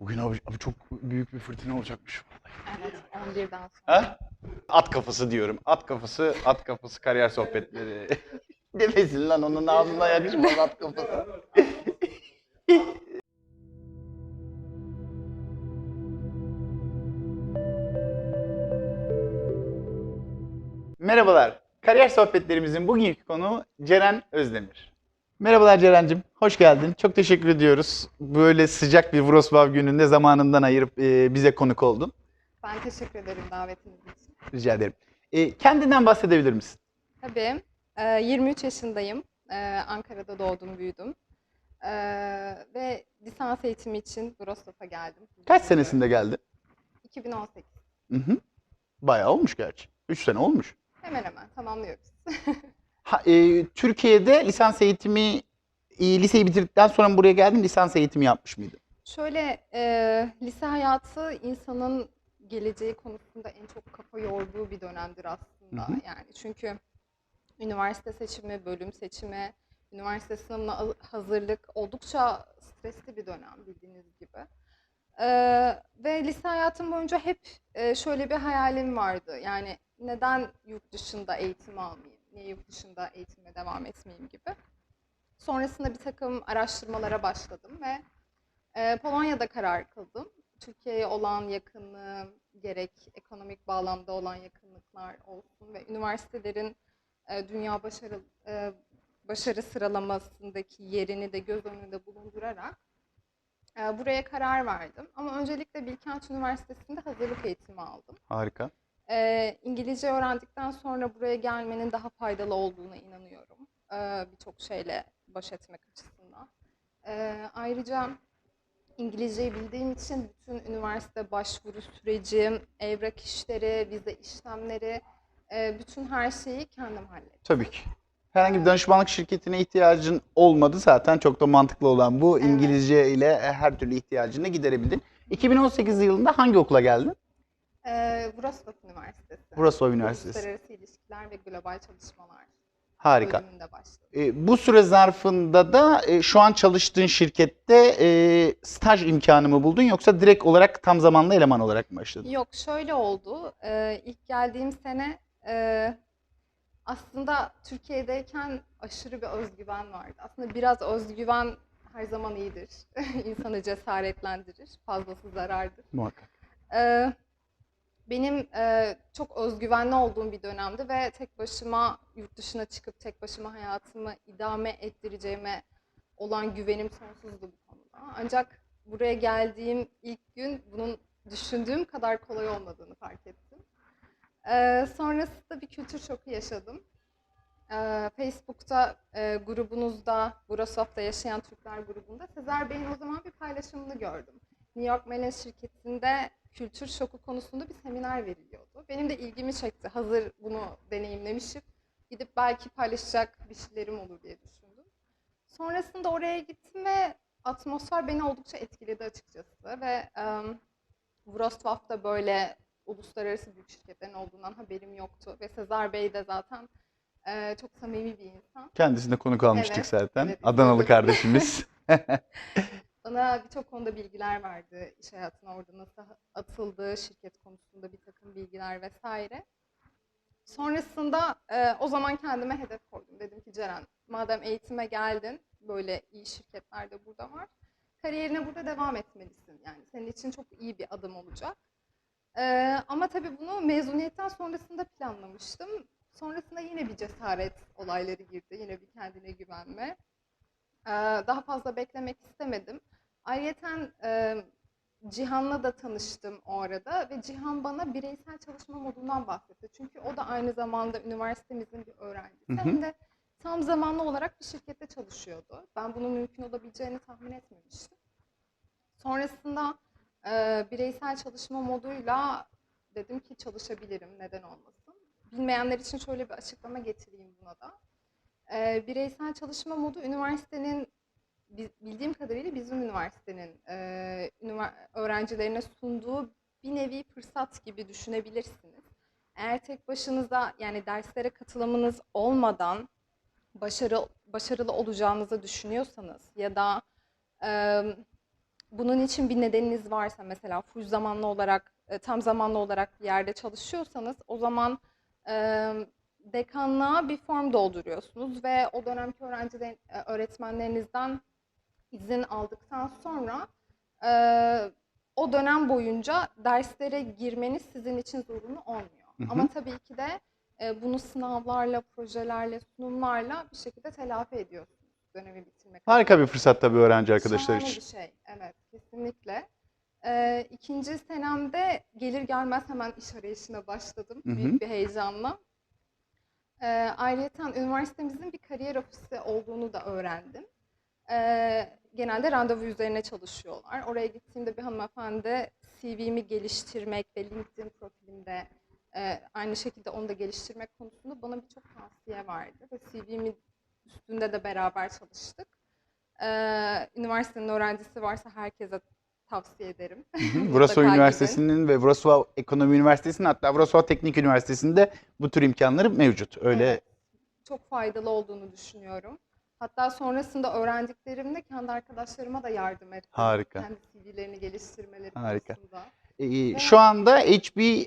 Bugün abi, abi çok büyük bir fırtına olacakmış. Evet, 11'den sonra. Ha? At kafası diyorum. At kafası, at kafası kariyer sohbetleri. Demesin lan onun ağzına yakışmaz at kafası. Merhabalar. Kariyer sohbetlerimizin bugünkü konuğu Ceren Özdemir. Merhabalar Ceren'cim. Hoş geldin. Çok teşekkür ediyoruz. Böyle sıcak bir Wrocław gününde zamanından ayırıp e, bize konuk oldun. Ben teşekkür ederim davetiniz için. Rica ederim. E, kendinden bahsedebilir misin? Tabii. e, 23 yaşındayım. E, Ankara'da doğdum, büyüdüm. E, ve lisans eğitimi için Wrocław'a geldim. Kaç senesinde geldin? 2018. Hı hı. Bayağı olmuş gerçi. 3 sene olmuş. Hemen hemen tamamlıyoruz. Ha, e, Türkiye'de lisans eğitimi, e, liseyi bitirdikten sonra mı buraya geldin, lisans eğitimi yapmış mıydın? Şöyle, e, lise hayatı insanın geleceği konusunda en çok kafa yorduğu bir dönemdir aslında. Hı hı. Yani çünkü üniversite seçimi, bölüm seçimi, üniversite sınavına hazırlık oldukça stresli bir dönem bildiğiniz gibi. E, ve lise hayatım boyunca hep e, şöyle bir hayalim vardı. Yani neden yurt dışında eğitim almayayım, niye yurt dışında eğitime devam etmeyeyim gibi. Sonrasında bir takım araştırmalara başladım ve ee, Polonya'da karar kıldım. Türkiye'ye olan yakınlığım, gerek ekonomik bağlamda olan yakınlıklar olsun ve üniversitelerin e, dünya başarı e, başarı sıralamasındaki yerini de göz önünde bulundurarak e, buraya karar verdim. Ama öncelikle Bilkent Üniversitesi'nde hazırlık eğitimi aldım. Harika. Ee, İngilizce öğrendikten sonra buraya gelmenin daha faydalı olduğuna inanıyorum. Ee, Birçok şeyle baş etmek açısından. Ee, ayrıca İngilizceyi bildiğim için bütün üniversite başvuru süreci, evrak işleri, vize işlemleri, e, bütün her şeyi kendim hallettim. Tabii ki. Herhangi bir danışmanlık şirketine ihtiyacın olmadı zaten çok da mantıklı olan bu. Evet. İngilizce ile e, her türlü ihtiyacını giderebildin. 2018 yılında hangi okula geldin? Ee, Wrocław Üniversitesi. Wrocław Üniversitesi. Uluslararası İlişkiler ve Global Çalışmalar Harika. E, bu süre zarfında da e, şu an çalıştığın şirkette e, staj imkanı mı buldun yoksa direkt olarak tam zamanlı eleman olarak mı başladın? Yok şöyle oldu. Ee, ilk geldiğim sene e, aslında Türkiye'deyken aşırı bir özgüven vardı. Aslında biraz özgüven her zaman iyidir. İnsanı cesaretlendirir. Fazlası zarardır. Muhakkak. Ee, benim e, çok özgüvenli olduğum bir dönemdi ve tek başıma yurt dışına çıkıp tek başıma hayatımı idame ettireceğime olan güvenim sonsuzdu bu konuda. Ancak buraya geldiğim ilk gün bunun düşündüğüm kadar kolay olmadığını fark ettim. Ee, sonrasında bir kültür şoku yaşadım. Ee, Facebook'ta e, grubunuzda, Wrocław'da yaşayan Türkler grubunda Sezer Bey'in o zaman bir paylaşımını gördüm. New York Mellon şirketinde kültür şoku konusunda bir seminer veriliyordu. Benim de ilgimi çekti. Hazır bunu deneyimlemişim. Gidip belki paylaşacak bir şeylerim olur diye düşündüm. Sonrasında oraya gittim ve atmosfer beni oldukça etkiledi açıkçası ve um, Wrocław'da böyle uluslararası büyük şirketlerin olduğundan haberim yoktu ve Sezer Bey de zaten e, çok samimi bir insan. Kendisine konuk almıştık Evet, zaten. evet, Adanalı kardeşimiz. Bana birçok konuda bilgiler verdi. İş hayatına orada nasıl atıldığı, şirket konusunda bir takım bilgiler vesaire. Sonrasında e, o zaman kendime hedef koydum. Dedim ki Ceren, madem eğitime geldin, böyle iyi şirketler de burada var. Kariyerine burada devam etmelisin. Yani senin için çok iyi bir adım olacak. E, ama tabii bunu mezuniyetten sonrasında planlamıştım. Sonrasında yine bir cesaret olayları girdi. Yine bir kendine güvenme. Ee, Daha fazla beklemek istemedim. Ayrıca Cihan'la da tanıştım o arada ve Cihan bana bireysel çalışma modundan bahsetti. Çünkü o da aynı zamanda üniversitemizin bir öğrencisi. Hı hı. Hem de tam zamanlı olarak bir şirkette çalışıyordu. Ben bunun mümkün olabileceğini tahmin etmemiştim. Sonrasında e, bireysel çalışma moduyla dedim ki çalışabilirim, neden olmasın. Bilmeyenler için şöyle bir açıklama getireyim buna da. Ee, bireysel çalışma modu üniversitenin bildiğim kadarıyla bizim üniversitenin e, öğrencilerine sunduğu bir nevi fırsat gibi düşünebilirsiniz. Eğer tek başınıza yani derslere katılımınız olmadan başarı başarılı olacağınızı düşünüyorsanız ya da e, bunun için bir nedeniniz varsa mesela full zamanlı olarak, e, tam zamanlı olarak bir yerde çalışıyorsanız o zaman e, dekanlığa bir form dolduruyorsunuz ve o dönemki öğrencilerin, e, öğretmenlerinizden izin aldıktan sonra e, o dönem boyunca derslere girmeniz sizin için zorunlu olmuyor. Hı hı. Ama tabii ki de e, bunu sınavlarla, projelerle, sunumlarla bir şekilde telafi ediyorsunuz dönemi bitirmek Harika bir fırsat tabii öğrenci arkadaşlar Şahane için. bir şey. Evet, kesinlikle. Ee, ikinci senemde gelir gelmez hemen iş arayışına başladım. Hı hı. Büyük bir heyecanla. Ee, ayrıyeten üniversitemizin bir kariyer ofisi olduğunu da öğrendim. Ee, genelde randevu üzerine çalışıyorlar. Oraya gittiğimde bir hanımefendi CV'mi geliştirmek ve LinkedIn profilimde e, aynı şekilde onu da geliştirmek konusunda bana birçok tavsiye verdi. Ve CV'mi üstünde de beraber çalıştık. Ee, üniversitenin öğrencisi varsa herkese tavsiye ederim. Wrocław gidin. Üniversitesi'nin ve Wrocław Ekonomi Üniversitesi'nin hatta Wrocław Teknik Üniversitesi'nde bu tür imkanları mevcut. Öyle Evet, çok faydalı olduğunu düşünüyorum. Hatta sonrasında öğrendiklerimle kendi arkadaşlarıma da yardım ettim. Harika. Kendi CV'lerini geliştirmeleri Harika. konusunda. Ee, şu anda HBE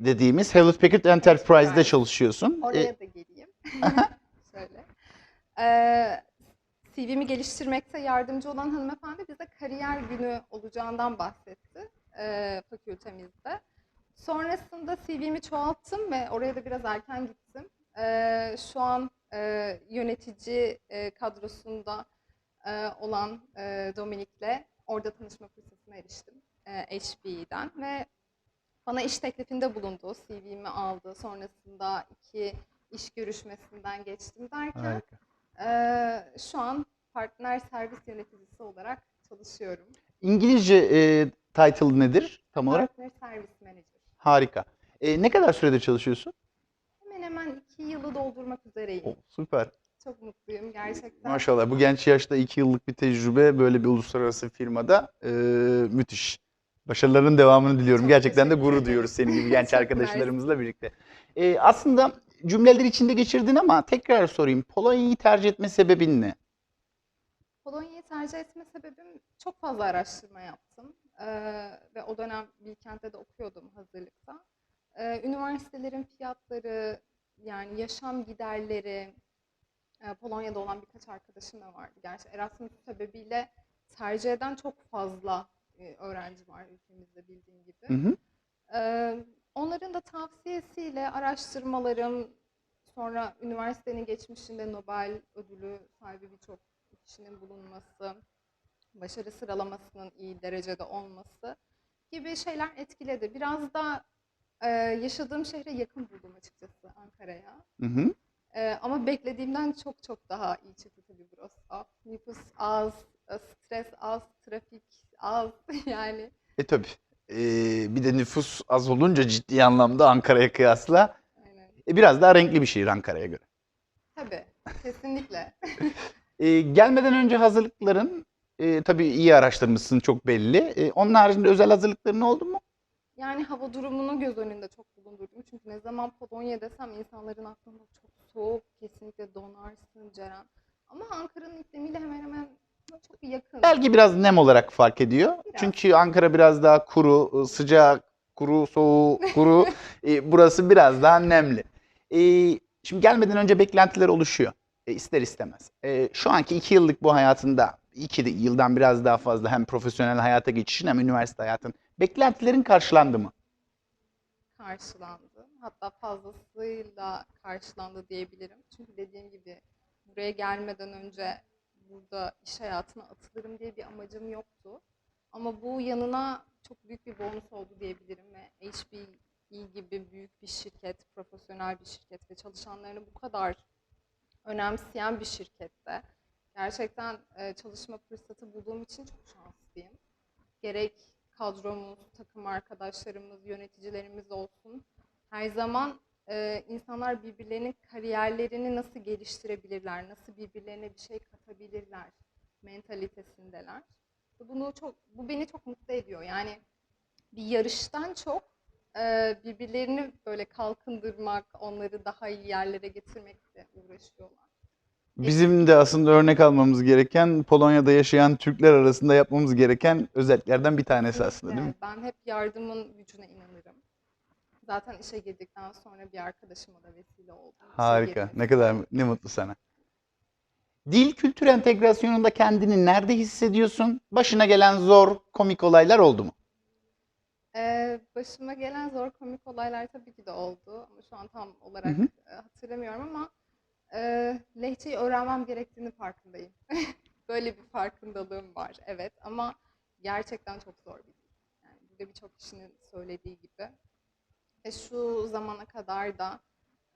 dediğimiz Hewlett Packard Enterprise'de Enterprise. çalışıyorsun. Ee, Oraya da geleyim. Şöyle. Ee, CV'mi geliştirmekte yardımcı olan hanımefendi bize kariyer günü olacağından bahsetti e, fakültemizde. Sonrasında CV'mi çoğalttım ve oraya da biraz erken gittim. Ee, şu an e, yönetici e, kadrosunda e, olan e, Dominik'le orada tanışma fırsatına eriştim e, HB'den ve bana iş teklifinde bulundu. CV'mi aldı. Sonrasında iki iş görüşmesinden geçtim derken eee, şu an partner servis yöneticisi olarak çalışıyorum. İngilizce e, title nedir tam olarak? Partner servis manager. Harika. Ee, ne kadar sürede çalışıyorsun? Hemen hemen iki yılı doldurmak üzereyim. Oh, süper. Çok mutluyum gerçekten. Maşallah bu genç yaşta iki yıllık bir tecrübe böyle bir uluslararası firmada e, müthiş. Başarıların devamını diliyorum. Çok Gerçekten de gurur duyuyoruz senin gibi genç arkadaşlarımızla birlikte. E, aslında cümleler içinde geçirdin ama tekrar sorayım. Polonya'yı tercih etme sebebin ne? Polonya'yı tercih etme sebebim çok fazla araştırma yaptım. Eee, ve o dönem Bilkent'te de okuyordum hazırlıkta. Eee, üniversitelerin fiyatları, yani yaşam giderleri, eee, Polonya'da olan birkaç arkadaşım da vardı. Gerçi Erasmus sebebiyle tercih eden çok fazla e, öğrenci var ülkemizde bildiğin gibi. Hı hı. Eee, onların da tavsiyesiyle araştırmalarım, sonra üniversitenin geçmişinde Nobel ödülü sahibi birçok kişinin bulunması, başarı sıralamasının iyi derecede olması gibi şeyler etkiledi. Biraz da eee, yaşadığım şehre yakın buldum açıkçası Ankara'ya. Hı hı. Eee, ama beklediğimden çok çok daha iyi çıktı tabii Wrocław. Nüfus az, e, stres az, trafik az yani. E tabi. bir de nüfus az olunca ciddi anlamda Ankara'ya kıyasla Aynen. e, biraz daha renkli bir şehir Ankara'ya göre. Tabii, kesinlikle. E, gelmeden önce hazırlıkların e, tabii iyi araştırmışsın çok belli. E, onun haricinde özel hazırlıkların oldu mu? Yani hava durumunu göz önünde çok bulundurdum. Çünkü ne zaman Polonya desem insanların aklında çok soğuk, kesinlikle donarsın Ceren. Ama Ankara'nın iklimiyle hemen hemen çok yakın. Belki biraz nem olarak fark ediyor. Biraz. Çünkü Ankara biraz daha kuru, sıcak, kuru, soğuk, kuru. E, burası biraz daha nemli. E, şimdi gelmeden önce beklentiler oluşuyor. E, ister istemez. E, şu anki iki yıllık bu hayatında, iki yıldan biraz daha fazla hem profesyonel hayata geçişin hem üniversite hayatın. Beklentilerin karşılandı mı? karşılandı. Hatta fazlasıyla karşılandı diyebilirim. Çünkü dediğim gibi buraya gelmeden önce burada iş hayatına atılırım diye bir amacım yoktu. Ama bu yanına çok büyük bir bonus oldu diyebilirim ve HPE gibi büyük bir şirket, profesyonel bir şirket ve çalışanlarını bu kadar önemseyen bir şirkette gerçekten e, çalışma fırsatı bulduğum için çok şanslıyım. Gerek kadromuz, takım arkadaşlarımız, yöneticilerimiz olsun. Her zaman e, insanlar birbirlerinin kariyerlerini nasıl geliştirebilirler, nasıl birbirlerine bir şey katabilirler mentalitesindeler. Bunu çok, bu beni çok mutlu ediyor. Yani bir yarıştan çok e, birbirlerini böyle kalkındırmak, onları daha iyi yerlere getirmekle uğraşıyorlar. Bizim de aslında örnek almamız gereken Polonya'da yaşayan Türkler arasında yapmamız gereken özelliklerden bir tanesi aslında değil mi? Ben hep yardımın gücüne inanırım. Zaten işe girdikten sonra bir arkadaşıma da vesile oldum. işe Harika. Ne kadar ne mutlu sana. Dil kültür entegrasyonunda kendini nerede hissediyorsun? Başına gelen zor, komik olaylar oldu mu? Ee, başıma gelen zor komik olaylar tabii ki de oldu ama şu an tam olarak Hı hı. e, hatırlamıyorum ama e, lehçeyi öğrenmem gerektiğini farkındayım. Böyle bir farkındalığım var, evet ama gerçekten çok zor bir dil. Yani burada birçok kişinin söylediği gibi. Ve şu zamana kadar da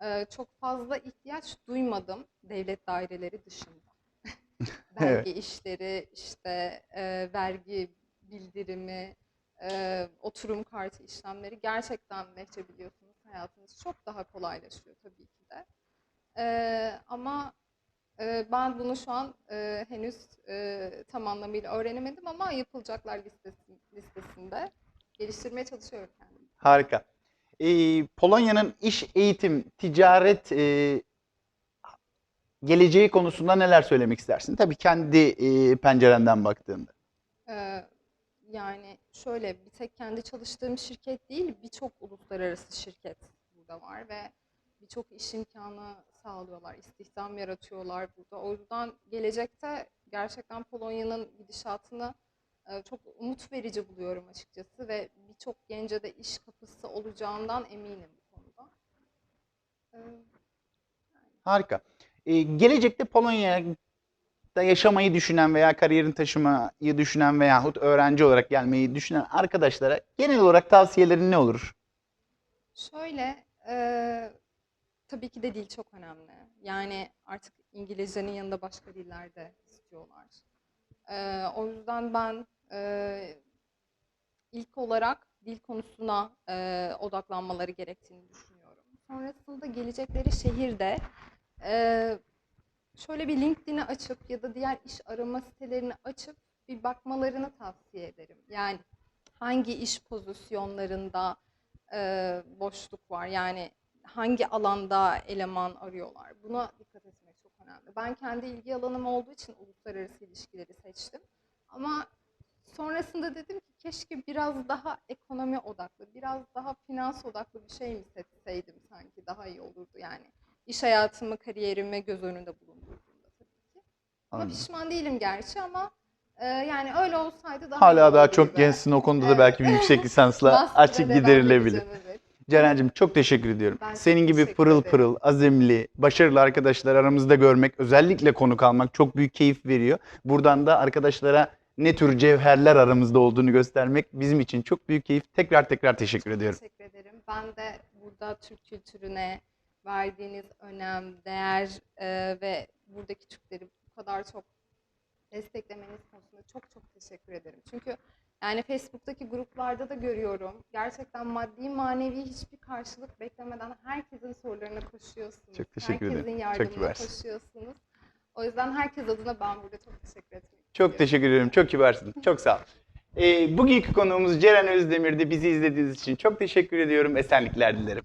e, çok fazla ihtiyaç duymadım devlet daireleri dışında. Vergi işleri, işte e, vergi bildirimi, e, oturum kartı işlemleri gerçekten lehçe biliyorsunuz hayatınız çok daha kolaylaşıyor tabii. E, ama e, ben bunu şu an e, henüz e, tam anlamıyla öğrenemedim ama yapılacaklar listesi, listesinde geliştirmeye çalışıyorum kendimi. Harika. Ee, Polonya'nın iş, eğitim, ticaret e, geleceği konusunda neler söylemek istersin? Tabii kendi e, pencerenden baktığında. Ee, yani şöyle bir tek kendi çalıştığım şirket değil birçok uluslararası şirket burada var ve birçok iş imkanı sağlıyorlar, istihdam yaratıyorlar burada. O yüzden gelecekte gerçekten Polonya'nın gidişatını e, çok umut verici buluyorum açıkçası ve birçok gence de iş kapısı olacağından eminim bu konuda. Ee, Harika. Ee, gelecekte Polonya'da yaşamayı düşünen veya kariyerini taşımayı düşünen veyahut öğrenci olarak gelmeyi düşünen arkadaşlara genel olarak tavsiyelerin ne olur? Şöyle, eee, tabii ki de dil çok önemli. Yani artık İngilizcenin yanında başka diller de istiyorlar. Eee, o yüzden ben eee, ilk olarak dil konusuna eee, odaklanmaları gerektiğini düşünüyorum. Sonrasında gelecekleri şehirde eee, şöyle bir LinkedIn'i açıp ya da diğer iş arama sitelerini açıp bir bakmalarını tavsiye ederim. Yani hangi iş pozisyonlarında e, boşluk var. Yani hangi alanda eleman arıyorlar. Buna dikkat etmek çok önemli. Ben kendi ilgi alanım olduğu için uluslararası ilişkileri seçtim. Ama sonrasında dedim ki keşke biraz daha ekonomi odaklı, biraz daha finans odaklı bir şey mi seçseydim sanki daha iyi olurdu yani. İş hayatımı, kariyerimi göz önünde bulundurduğumda tabii ki. Ama pişman değilim gerçi ama e, yani öyle olsaydı daha Hala daha çok gençsin o konuda da belki bir yüksek lisansla açık giderilebilir. Ceren'cim çok teşekkür ediyorum. Ben çok Senin gibi teşekkür pırıl ederim. pırıl, azimli, başarılı arkadaşlar aramızda görmek, özellikle konuk almak çok büyük keyif veriyor. Buradan da arkadaşlara ne tür cevherler aramızda olduğunu göstermek bizim için çok büyük keyif. Tekrar tekrar teşekkür ediyorum. Teşekkür ederim. Ben de burada Türk kültürüne verdiğiniz önem, değer e, ve buradaki Türkleri bu kadar çok desteklemeniz konusunda çok çok teşekkür ederim. Çünkü yani Facebook'taki gruplarda da görüyorum. Gerçekten maddi manevi hiçbir karşılık beklemeden herkesin sorularına koşuyorsunuz. Çok teşekkür ederim. Herkesin Çok yardımına kibarsın. koşuyorsunuz. O yüzden herkes adına ben burada çok teşekkür etmek Çok istiyorum. teşekkür ederim. Çok kibarsın. Çok sağ ol. Ee, bugünkü konuğumuz Ceren Özdemir'di. Bizi izlediğiniz için çok teşekkür ediyorum. Esenlikler dilerim.